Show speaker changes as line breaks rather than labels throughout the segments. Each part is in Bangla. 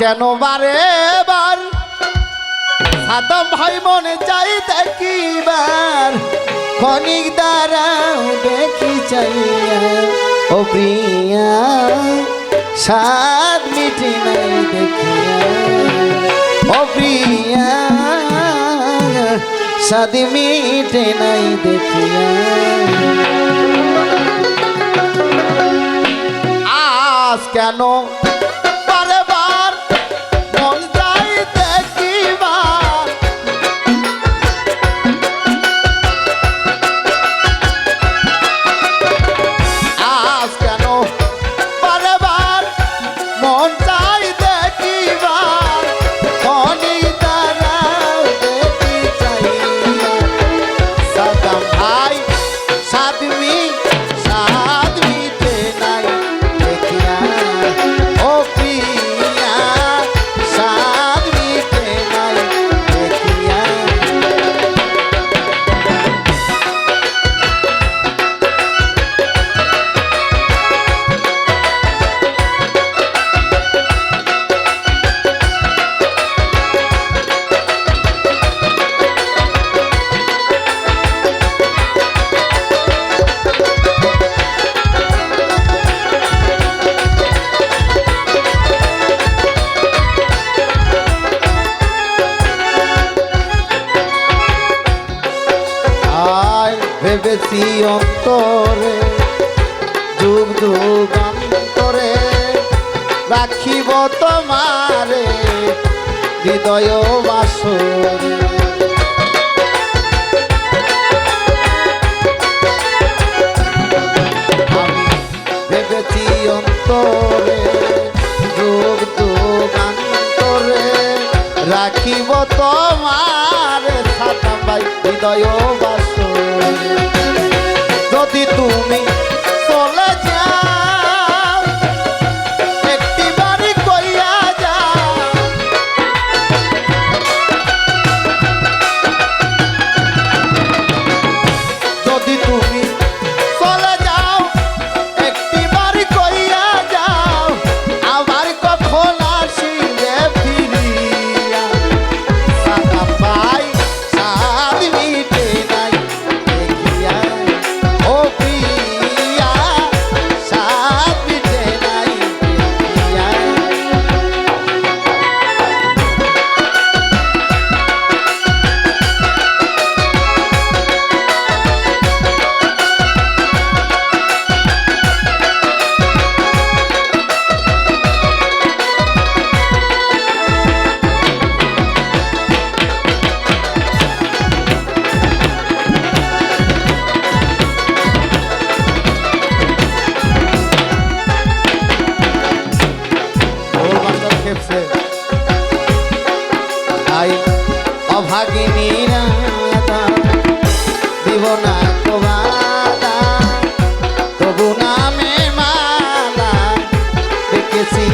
কেন বারে বার সাদম ভাই মনে চাই দেখিবার। ক্ষণিক দ্বারাও দেখি চাইয়া ও প্রিয়া সাদ মিটি নাই দেখিয়া। ও প্রিয়া সাদ মিটে নাই দেখিয়া। আজ কেন ভেবেছি অন্তরে, যুগ যুগ অন্তরে রাখিব তোমারে হৃদয় বাসরে। আমি ভেবেছি অন্তরে, যুগ যুগ অন্তরে রাখিব তোমার সাদা ভাই হৃদয় বাসরে। যদি তুমি খেপছে অভাগিনী অভাগিনীরা দিব না তবু নামে মালা দেখেছি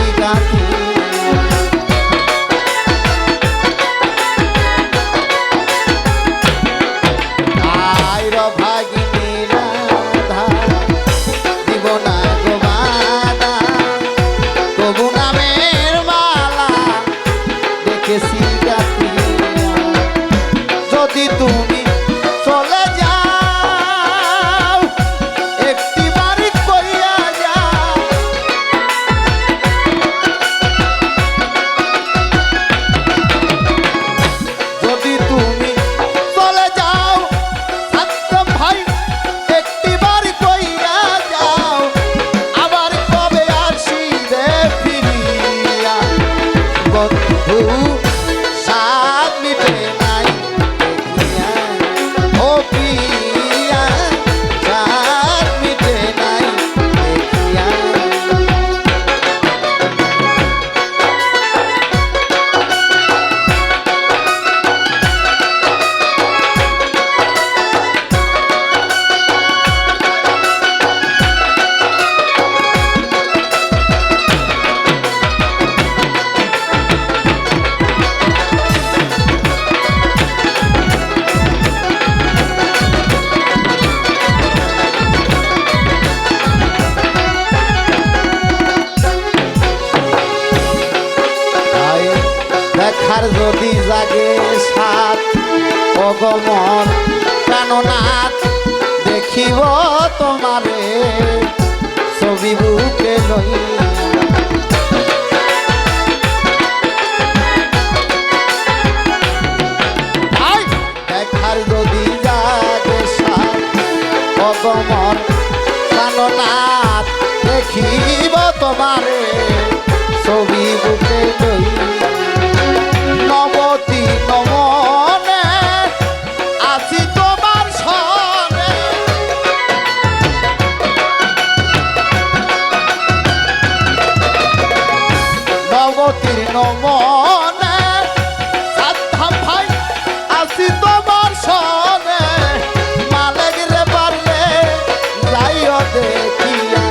Yeah. দেখার যদি জাগে সাত অগমন প্রাণনাথ, দেখিব তোমারে ছবি বুকে লইয়া অগমন প্রাণনাথ, দেখিব তোমারে নবতীর মনে সাধা ভাই আসি তোমার সনে। মালেক রে পারলে যাইও দেখিয়া